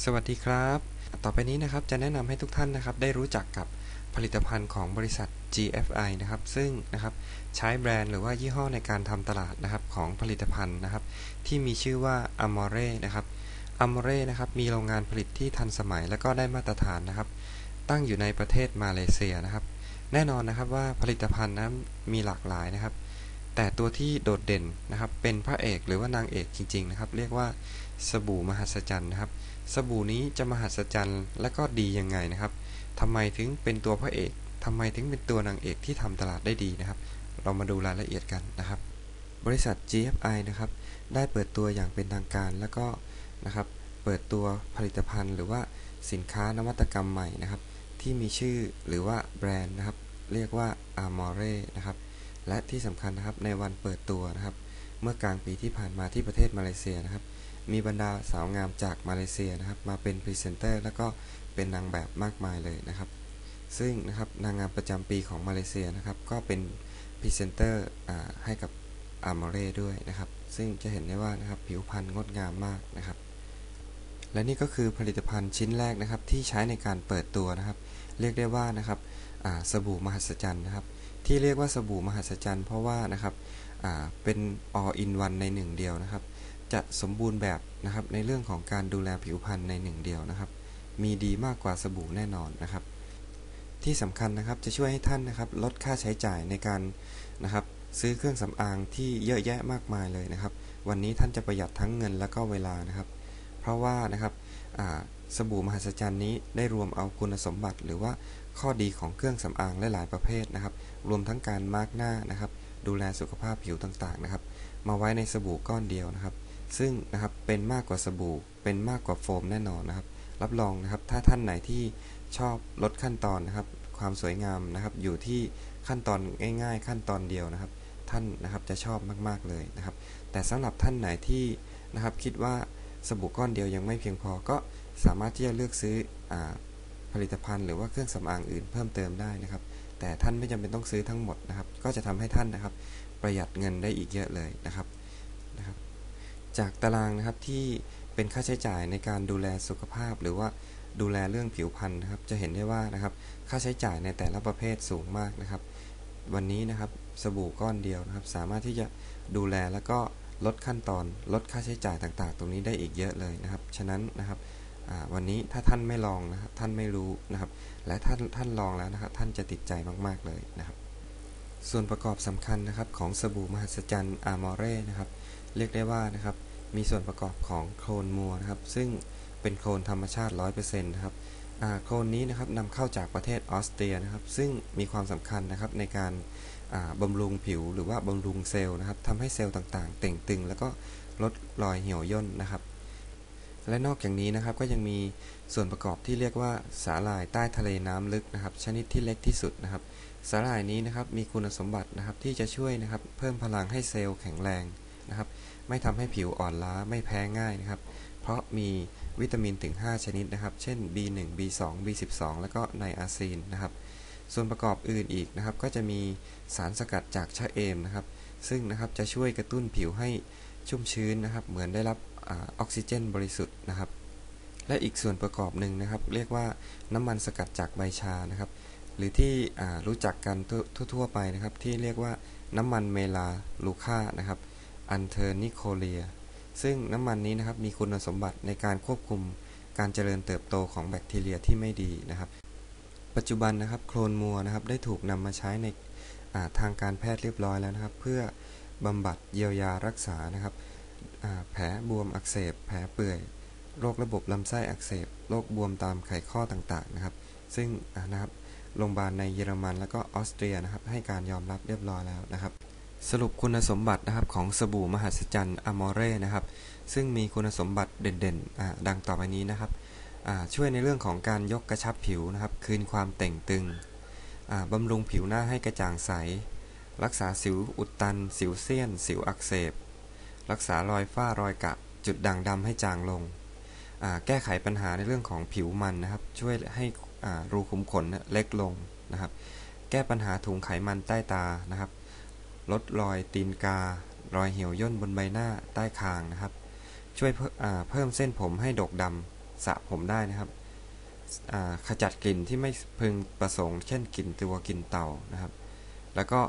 สวัสดีครับ ต่อไปนี้นะครับจะแนะนำให้ทุกท่านนะครับได้รู้จักกับผลิตภัณฑ์ของบริษัท GFI นะครับ ซึ่งนะครับใช้แบรนด์หรือว่ายี่ห้อในการทำตลาดนะครับของผลิตภัณฑ์นะครับ ที่มีชื่อว่า Amore นะครับ Amore นะครับมีโรงงานผลิตที่ทันสมัยและก็ได้มาตรฐานนะครับ ตั้งอยู่ในประเทศมาเลเซียนะครับ แน่นอนนะครับว่าผลิตภัณฑ์นั้นมีหลากหลายนะครับ แต่ตัวที่โดดเด่นนะครับ เป็นพระเอกหรือว่านางเอกจริงๆนะครับ เรียกว่าสบู่มหัศจรรย์นะครับ สบู่นี้จะมหัศจรรย์และก็ดียังไงนะครับทำไมถึงเป็นตัวพระเอกทำไมถึงเป็นตัวนางเอกที่ทำตลาดได้ดีนะครับ เรามาดูรายละเอียดกันนะครับ บริษัท GFI นะครับ ได้เปิดตัวอย่างเป็นทางการแล้วก็นะครับ เปิดตัวผลิตภัณฑ์ หรือว่าสินค้านวัตกรรมใหม่นะครับ ที่มีชื่อหรือว่าแบรนด์นะครับ เรียกว่า Amore นะครับ และที่สำคัญนะครับในวันเปิดตัวนะครับ เมื่อกลางปีที่ผ่านมาที่ประเทศมาเลเซียนะครับ มีบรรดาสาวงามจากมาเลเซียนะครับ มาเป็นพรีเซนเตอร์แล้วก็เป็นนางแบบมากมายเลยนะครับ ซึ่งนะครับนางงามประจำปีของมาเลเซียนะครับ ก็เป็นพรีเซนเตอร์ให้กับอาร์มอเร่ด้วยนะครับ ซึ่งจะเห็นได้ว่านะครับผิวพรรณงดงามมากนะครับ และนี่ก็คือผลิตภัณฑ์ชิ้นแรกนะครับที่ใช้ในการเปิดตัวนะครับ เรียกได้ว่านะครับสบู่มหัศจรรย์นะครับ ที่เรียกว่าสบู่มหัศจรรย์เพราะว่านะครับ เป็น all in one ในหนึ่งเดียวนะครับ จะสมบูรณ์แบบนะครับในเรื่องของการดูแลผิวพรรณในหนึ่งเดียวนะครับ มีดีมากกว่าสบู่แน่นอนนะครับ ที่สำคัญนะครับจะช่วยให้ท่านนะครับลดค่าใช้จ่ายในการนะครับซื้อเครื่องสำอางที่เยอะแยะมากมายเลยนะครับ วันนี้ท่านจะประหยัดทั้งเงินและก็เวลานะครับ เพราะว่านะครับสบู่มหัศจรรย์นี้ได้รวมเอาคุณสมบัติหรือว่าข้อดีของเครื่องสำอางหลายๆประเภทนะครับ รวมทั้งการมาร์กหน้านะครับ ดูแลสุขภาพผิวต่างๆนะครับ มาไว้ในสบู่ก้อนเดียวนะครับ ซึ่งนะครับเป็นมากกว่าสบู่ เป็นมากกว่าโฟมแน่นอนนะครับ รับรองนะครับถ้าท่านไหนที่ชอบลดขั้นตอนนะครับ ความสวยงามนะครับ อยู่ที่ขั้นตอนง่าย ๆ ขั้นตอนเดียวนะครับ ท่านนะครับจะชอบมากๆเลยนะครับ แต่สำหรับท่านไหนที่นะครับคิดว่าสบู่ก้อนเดียวยังไม่เพียงพอก็สามารถที่จะเลือกซื้ออผลิตภัณฑ์หรือว่าเครื่องสำอางอื่นเพิ่มเติมได้นะครับ แต่ท่านไม่จำเป็นต้องซื้อทั้งหมดนะครับ ก็จะทำให้ท่านนะครับ ประหยัดเงินได้อีกเยอะเลยนะครับนะครับ จากตารางนะครับที่เป็นค่าใช้จ่ายในการดูแลสุขภาพ หรือว่าดูแลเรื่องผิวพรรณนะครับ จะเห็นได้ว่านะครับ ค่าใช้จ่ายในแต่ละประเภทสูงมากนะครับ วันนี้นะครับสบู่ก้อนเดียวนะครับ สามารถที่จะดูแลแล้วก็ลดขั้นตอนลดค่าใช้จ่ายต่างๆ ตรงนี้ได้อีกเยอะเลยนะครับ ฉะนั้นนะครับ วันนี้ถ้าท่านไม่ลองนะครับท่านไม่รู้นะครับ และท่านท่านลองแล้วนะครับ ท่านจะติดใจมากๆเลยนะครับ ส่วนประกอบสำคัญนะครับของสบู่มหัศจรรย์อามอเร่นะครับ เรียกได้ว่านะครับ มีส่วนประกอบของโคลนมัวนะครับ ซึ่งเป็นโคลนธรรมชาติ 100%นะครับโคลนนี้นะครับนำเข้าจากประเทศออสเตรียนะครับ ซึ่งมีความสำคัญนะครับในการบำรุงผิวหรือว่าบำรุงเซลล์นะครับทำให้เซลล์ต่างๆ เต่งตึง แล้วก็ลดรอยเหี่ยวย่นนะครับ และนอกจากนี้นะครับก็ยังมีส่วนประกอบที่เรียกว่าสาหร่ายใต้ทะเลน้ำลึกนะครับ ชนิดที่เล็กที่สุดนะครับ สาหร่ายนี้นะครับมีคุณสมบัตินะครับที่จะช่วยนะครับเพิ่มพลังให้เซลล์แข็งแรงนะครับ ไม่ทำให้ผิวอ่อนล้าไม่แพ้ง่ายนะครับ เพราะมีวิตามินถึง 5 ชนิดนะครับ เช่น B1 B2 B12 แล้วก็ไนอาซีนนะครับ ส่วนประกอบอื่นอีกนะครับ ก็จะมีสารสกัดจากชะเอมนะครับ ซึ่งนะครับจะช่วยกระตุ้นผิวให้ชุ่มชื้นนะครับ เหมือนได้รับ ออกซิเจนบริสุทธิ์นะครับ และอีกส่วนประกอบหนึ่งนะครับ เรียกว่าน้ำมันสกัดจากใบชานะครับ หรือที่รู้จักกันทั่วๆไปนะครับ ที่เรียกว่าน้ำมันเมลาลูคานะครับอันเทอร์นิโคเลีย ซึ่งน้ำมันนี้นะครับมีคุณสมบัติในการควบคุมการเจริญเติบโตของแบคทีเรียที่ไม่ดีนะครับ ปัจจุบันนะครับโคลนมัวนะครับได้ถูกนำมาใช้ในทางการแพทย์เรียบร้อยแล้วนะครับ เพื่อบำบัดเยียวยารักษานะครับ แผลบวมอักเสบ แผลเปื่อย โรคระบบลำไส้อักเสบ โรคบวมตามไขข้อต่างๆนะครับ ซึ่งนะครับ โรงพยาบาลในเยอรมันแล้วก็ออสเตรียนะครับ ให้การยอมรับเรียบร้อยแล้วนะครับ สรุปคุณสมบัตินะครับของสบู่มหัศจรรย์อมอเร่นะครับ ซึ่งมีคุณสมบัติเด่นๆ ดังต่อไปนี้นะครับ ช่วยในเรื่องของการยกกระชับผิวนะครับ คืนความเต่งตึง บำรุงผิวหน้าให้กระจ่างใส รักษาสิวอุดตัน สิวเซียน สิวอักเสบ รักษารอยฝ้ารอยกะ จุดด่างดำให้จางลง แก้ไขปัญหาในเรื่องของผิวมันนะครับ ช่วยให้รูขุมขนเล็กลงนะครับ แก้ปัญหาถุงไขมันใต้ตานะครับ ลดรอยตีนกา รอยเหี่ยวย่นบนใบหน้าใต้คางนะครับ ช่วยเพิ่มเส้นผมให้ดกดำสระผมได้นะครับขจัดกลิ่นที่ไม่พึงประสงค์ เช่นกลิ่นตัวกลิ่นเต่านะครับ แล้วก็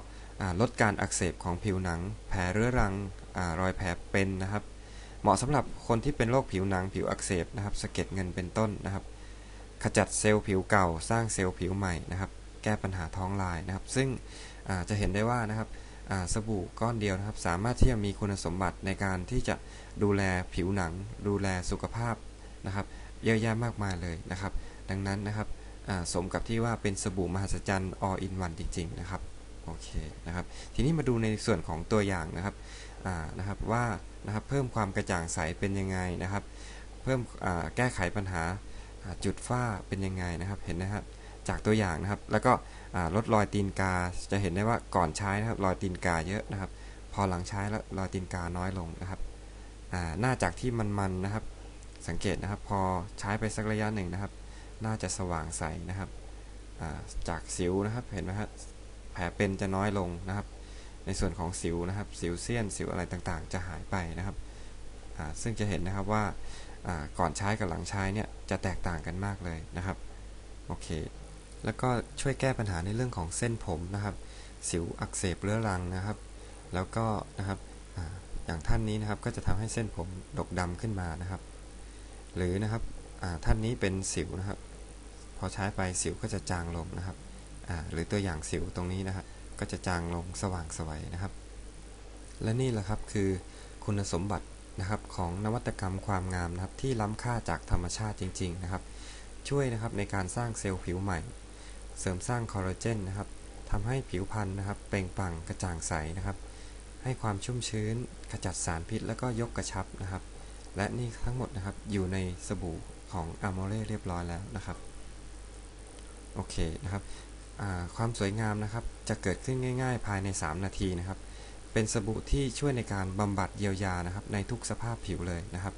ลดการอักเสบของผิวหนัง แผลเรื้อรังอรอยแผลเป็นนะครับ เหมาะสำหรับคนที่เป็นโรคผิวหนังผิวอักเสบนะครับสะเก็ดเงินเป็นต้นนะครับ ขจัดเซลล์ผิวเก่า สร้างเซลล์ผิวใหม่นะครับ แก้ปัญหาท้องลายนะครับ ซึ่งจะเห็นได้ว่านะครับสบู่ก้อนเดียวนะครับ สามารถที่จะมีคุณสมบัติในการที่จะดูแลผิวหนัง ดูแลสุขภาพนะครับ เยอะแยะมากมายเลยนะครับ ดังนั้นนะครับสมกับที่ว่าเป็นสบู่มหัศจรรย์ all in one จริง ๆ นะครับ โอเคนะครับ ทีนี้มาดูในส่วนของตัวอย่างนะครับนะครับว่านะครับเพิ่มความกระจ่างใสเป็นยังไงนะครับ เพิ่มแก้ไขปัญหาจุดฝ้าเป็นยังไงนะครับเห็นนะครับจากตัวอย่างนะครับ แล้วก็ลดรอยตีนกาจะเห็นได้ว่าก่อนใช้นะครับรอยตีนกาเยอะนะครับ พอหลังใช้แล้วรอยตีนกาน้อยลงนะครับหน้าจากที่มันๆนะครับ สังเกตนะครับ พอใช้ไปสักระยะหนึ่งนะครับ น่าจะสว่างใสนะครับจากสิวนะครับเห็นไหมครับ แผลเป็นจะน้อยลงนะครับ ในส่วนของสิวนะครับ สิวเซียน สิวอะไรต่างๆ จะหายไปนะครับ ซึ่งจะเห็นนะครับว่าก่อนใช้กับหลังใช้เนี่ยจะแตกต่างกันมากเลยนะครับ โอเค แล้วก็ช่วยแก้ปัญหาในเรื่องของเส้นผมนะครับ สิวอักเสบเรื้อรังนะครับ แล้วก็นะครับออย่างท่านนี้นะครับก็จะทำให้เส้นผมดกดำขึ้นมานะครับ หรือนะครับท่านนี้เป็นสิวนะครับ พอใช้ไปสิวก็จะจางลงนะครับ หรือตัวอย่างสิวตรงนี้นะครับก็จะจางลงสว่างสวัยนะครับ และนี่แหละครับคือคุณสมบัตินะครับของนวัตกรรมความงามนะครับที่ล้ำค่าจากธรรมชาติจริง ๆนะครับ ช่วยนะครับในการสร้างเซลล์ผิวใหม่ เสริมสร้างคอลลาเจนนะครับทำให้ผิวพรรณนะครับ เปล่งปลั่งกระจ่างใสนะครับ ให้ความชุ่มชื้นขจัดสารพิษ แล้วก็ยกกระชับนะครับ และนี่ทั้งหมดนะครับอยู่ในสบู่ของอ m o r e เรียบร้อยแล้วนะครับโอเคนะครับ ความสวยงามนะครับ จะเกิดขึ้นง่าย ๆ ภายใน 3 นาทีนะครับ เป็นสบู่ที่ช่วยในการบำบัดเยียวยานะครับ ในทุกสภาพผิวเลยนะครับ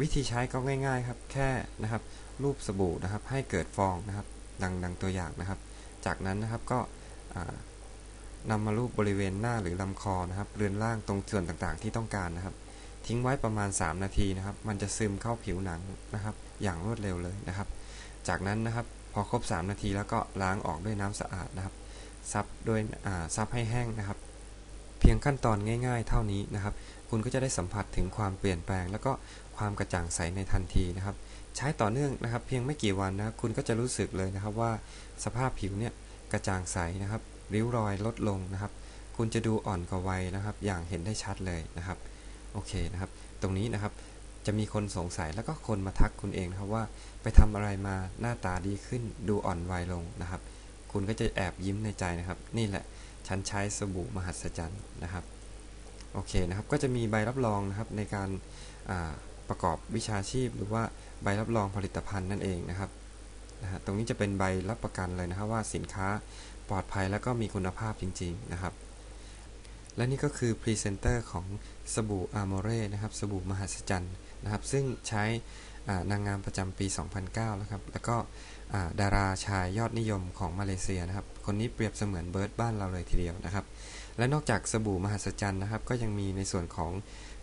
วิธีใช้ก็ง่าย ๆ ครับ แค่นะครับ รูปสบู่นะครับ ให้เกิดฟองนะครับ ดังดังตัวอย่างนะครับ จากนั้นนะครับก็นำมาลูบบริเวณหน้าหรือลำคอนะครับ เรือนล่างตรงส่วนต่างๆ ที่ต้องการนะครับ ทิ้งไว้ประมาณ 3 นาทีนะครับ มันจะซึมเข้าผิวหนังนะครับ อย่างรวดเร็วเลยนะครับ จากนั้นนะครับ พอครบ 3 นาทีแล้วก็ล้างออกด้วยน้ำสะอาดนะครับซับด้วยซับให้แห้งนะครับ เพียงขั้นตอนง่าย ๆ เท่านี้นะครับ คุณก็จะได้สัมผัสถึงความเปลี่ยนแปลง แล้วก็ความกระจ่างใสในทันทีนะครับ ใช้ต่อเนื่องนะครับ เพียงไม่กี่วันนะคุณก็จะรู้สึกเลยนะครับว่าสภาพผิวเนี่ยกระจ่างใสนะครับ ริ้วรอยลดลงนะครับ คุณจะดูอ่อนกว่าวัยนะครับ อย่างเห็นได้ชัดเลยนะครับโอเคนะครับ ตรงนี้นะครับ จะมีคนสงสัยแล้วก็คนมาทักคุณเองนะครับว่าไปทำอะไรมาหน้าตาดีขึ้นดูอ่อนวัยลงนะครับ คุณก็จะแอบยิ้มในใจนะครับ นี่แหละฉันใช้สบู่มหัศจรรย์นะครับโอเคนะครับก็จะมีใบรับรองนะครับในการประกอบวิชาชีพ หรือว่าใบรับรองผลิตภัณฑ์นั่นเองนะครับนะฮะตรงนี้จะเป็นใบรับประกันเลยนะครับว่าสินค้าปลอดภัยแล้วก็มีคุณภาพจริง ๆนะครับ และนี่ก็คือพรีเซนเตอร์ของสบู่อาร์โมเร่นะครับ สบู่มหัศจรรย์นะครับ ซึ่งใช้นางงามประจำปี 2009 นะครับ แล้วก็ดาราชายยอดนิยมของมาเลเซียนะครับ คนนี้เปรียบเสมือนเบิร์ดบ้านเราเลยทีเดียวนะครับ และนอกจากสบู่มหัศจรรย์นะครับ ก็ยังมีในส่วนของ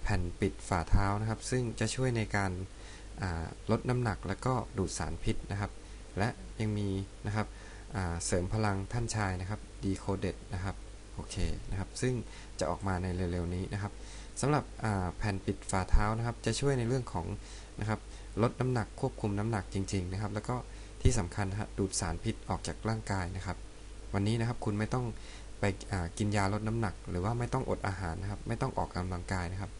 แผ่นปิดฝ่าเท้านะครับ ซึ่งจะช่วยในการลดน้ำหนักและก็ดูดสารพิษนะครับ และยังมีนะครับเสริมพลังท่านชายนะครับดีโคเดตนะครับ โอเคนะครับ ซึ่งจะออกมาในเร็วๆนี้นะครับสำหรับแผ่นปิดฝ่าเท้านะครับ จะช่วยในเรื่องของนะครับลดน้ำหนักควบคุมน้ำหนักจริง ๆนะครับ แล้วก็ที่สำคัญนะดูดสารพิษออกจากร่างกายนะครับ วันนี้นะครับคุณไม่ต้องไปกินยาลดน้ำหนัก หรือว่าไม่ต้องอดอาหารนะครับ ไม่ต้องออกกำลังกายนะครับ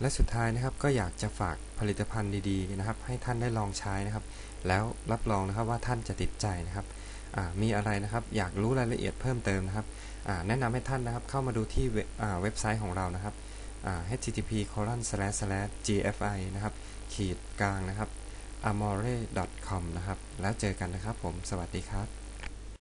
และสุดท้ายนะครับก็อยากจะฝากผลิตภัณฑ์ดีๆนะครับ ให้ท่านได้ลองใช้นะครับ แล้วรับรองนะครับว่าท่านจะติดใจนะครับ มีอะไรนะครับ อยากรู้รายละเอียดเพิ่มเติมนะครับ แนะนำให้ท่านนะครับเข้ามาดูที่เว็บไซต์ของเรานะครับ http colon slash slash gfi นะครับ ขีดกลางนะครับ amore com นะครับ แล้วเจอกันนะครับผม สวัสดีครับ